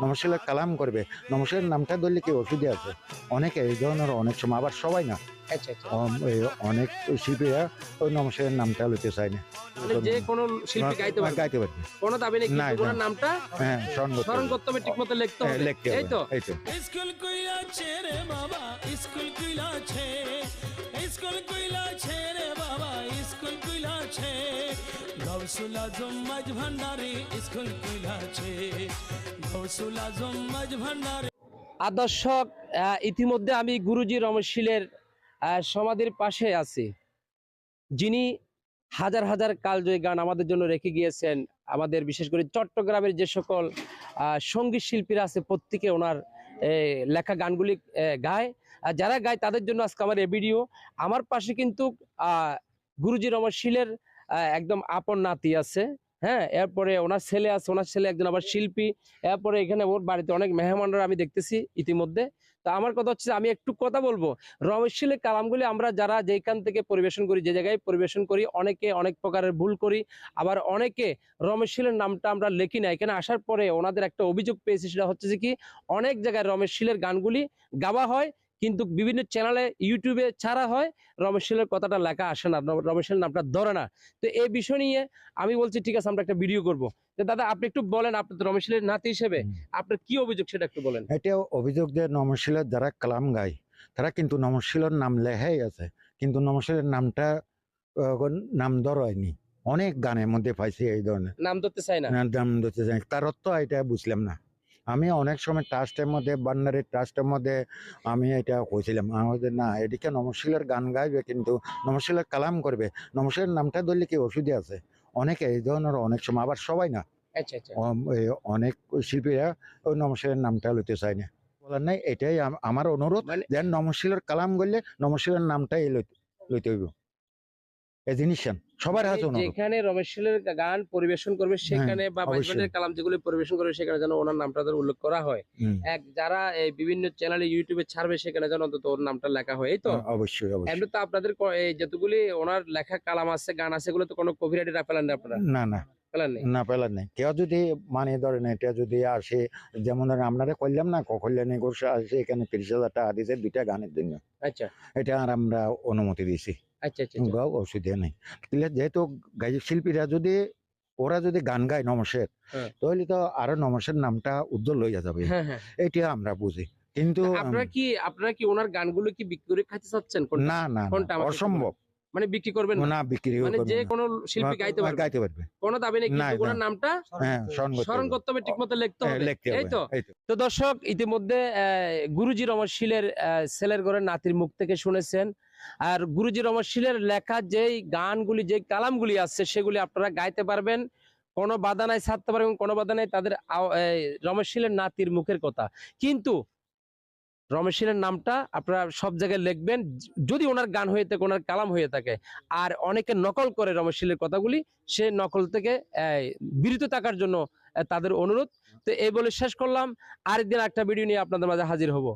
নমশিলের কালাম করবে। নমশিলের নামটা ধরলে কি ওষুধে আছে? অনেকে এই ধরনের অনেক সময় আবার সবাই না? আচ্ছা আচ্ছা। অনেক শিল্পীরা ওই নমশিলের নামটা লইতে চায় না। মানে যে কোনো শিল্পী গাইতে পারবে। গাইতে পারবে। কোনো দাবি নেই কিন্তু ওনার নামটা হ্যাঁ স্মরণ করতে স্মরণ করতে হবে ঠিক মতো লিখতে হ্যাঁ, হবে। লিখতে এই তো। এই তো। স্কুল কইলা ছেড়ে বাবা স্কুল কইলা ছেড়ে স্কুল কইলা ছেড়ে কইলা ছে গৌসুল আজম ভান্ডারে স্কুল কইলা ছে গৌসুল আজম ভান্ডারে আদর্শক আহ, ইতিমধ্যে আমি গুরুজি রমেশশীলের সমাধির পাশে আছি। যিনি হাজার হাজার কালজয়ী গান আমাদের জন্য রেখে গিয়েছেন আমাদের বিশেষ করে চট্টগ্রামের যে সকল সংগীত শিল্পীরা আছে প্রত্যেকে ওনার এ, লেখা গানগুলি গায়। আর যারা গায় তাদের জন্য আজকে আমার এই ভিডিও। আমার পাশে কিন্তু আহ, গুরুজি রমেশশীলের আহ, একদম আপন নাতি আছে হ্যাঁ? এরপরে ওনার ছেলে আছে ওনার ছেলে একজন আবার শিল্পী। এরপরে এখানে ওর বাড়িতে অনেক মেহমানরা আমি দেখতেছি ইতিমধ্যে। তো আমার কথা হচ্ছে আমি একটু কথা বলব। রমেশশীলের কালামগুলি আমরা যারা যেখান থেকে পরিবেশন করি যে জায়গায় পরিবেশন করি অনেকে অনেক প্রকারের ভুল করি আবার অনেকে রমেশশীলের নামটা আমরা লিখি না। এখানে আসার পরে ওনাদের একটা অভিযোগ পেয়েছি সেটা হচ্ছে যে কি অনেক জায়গায় রমেশশীলের গানগুলি গাওয়া হয় কিন্তু বিভিন্ন চ্যানেলে ইউটিউবে ছাড়া হয়। রমেশশীলের কথাটা লেখা আসে না রমেশশীলের নামটা ধরে না। তো এই বিষয় নিয়ে আমি বলছি ঠিক আছে আমরা একটা ভিডিও করব। তো দাদা আপনি একটু বলেন আপনি তো রমেশশীলের নাতি হিসেবে আপনার কি অভিযোগ সেটা একটু বলেন। এটা অভিযোগ যে নমশিলের যারা কালাম গায় তারা কিন্তু নমশিলের নাম লেখাই আছে। কিন্তু নমশিলের নামটা নাম ধরায়নি অনেক গানের মধ্যে পাইছি এই ধরনের। নাম ধরতে চাই না। নাম ধরতে চাই তার অর্থ এটা বুঝলাম না। আমি অনেক সময় ট্রাস্টের মধ্যে বান্নারের ট্রাস্টের মধ্যে আমি এটা কইছিলাম আমাদের না এদিকে নমশিলের গান গাইবে কিন্তু নমশিলের কালাম করবে। নমশিলের নামটা ধরলে কি ওষুধে আছে? অনেকে এই ধরনের অনেক সময় আবার সবাই না। আচ্ছা আচ্ছা। অনেক শিল্পীরা ওই নমশিলের নামটা লইতে চায় না। বলার নাই এটাই আমার অনুরোধ মানে যে নমশিলের কালাম করলে নমশিলের নামটাই লইতে লইতে হইব। এই জিনিস সবার হাতে যেখানে রমেশশীলের গান পরিবেশন করবে সেখানে বা অবশ্যই। কালাম যেগুলো পরিবেশন করবে সেখানে যেন ওনার নামটা যেন উল্লেখ করা হয়। এক যারা এই বিভিন্ন চ্যানেলে ইউটিউবে ছাড়বে সেখানে যেন অন্তত ওর নামটা লেখা হয় এই তো? অবশ্যই অবশ্যই। এমনি তো আপনাদের এই যতগুলি ওনার লেখা কালাম আছে গান আছে এগুলো তো কোনো কপিরাইট ফেলেন না আপনারা? না না। না পেলার নেই। কেউ যদি মানে ধরেন এটা যদি আসে যেমন ধরেন আপনারা করলাম না কল্যাণী ঘোষ আসে এখানে তিরিশ হাজার টাকা দিয়েছে দুইটা গানের জন্য। আচ্ছা। এটা আর আমরা অনুমতি দিয়েছি। আচ্ছা আচ্ছা আচ্ছা। অসুবিধা নেই। যেহেতু শিল্পীরা যদি ওরা যদি গান গায় নমসের হ্যাঁ। তাহলে তো আরও নমসের নামটা উজ্জ্বল লইয়া যাবে। হ্যাঁ হ্যাঁ। এটা আমরা বুঝি। কিন্তু আপনারা কি আপনারা কি ওনার গানগুলো কি বিক্রি করে খাইতে চাচ্ছেন? না না অসম্ভব। মানে বিক্রি করবেন না? বিক্রি মানে যে। কোনো শিল্পী গাইতে পারবে। গাইতে পারবে। কোনো দাবি নেই কিন্তু ওনার নামটা হ্যাঁ স্মরণ করতে হবে। করতে হবে ঠিক মতো লিখতে হ্যাঁ, হবে। এই তো? তো। দর্শক ইতিমধ্যে গুরুজি রমশীলের ছেলের ঘরের নাতির মুখ থেকে শুনেছেন। আর গুরুজি রমশীলের লেখা যেই গানগুলি যেই কালামগুলি আছে সেগুলি আপনারা গাইতে পারবেন। কোনো বাধা নাই ছাড়তে পারবেন কোনো বাধা নাই তাদের রমেশশীলের নাতির মুখের কথা। কিন্তু রমেশশীলের নামটা আপনারা সব জায়গায় লিখবেন, যদি ওনার গান হয়ে থাকে, ওনার কালাম হয়ে থাকে। আর অনেকে নকল করে রমেশিলের কথাগুলি, সে নকল থেকে বিরত থাকার জন্য তাদের অনুরোধ। তো এই বলে শেষ করলাম। আরেকদিন একটা ভিডিও নিয়ে আপনাদের মাঝে হাজির হব।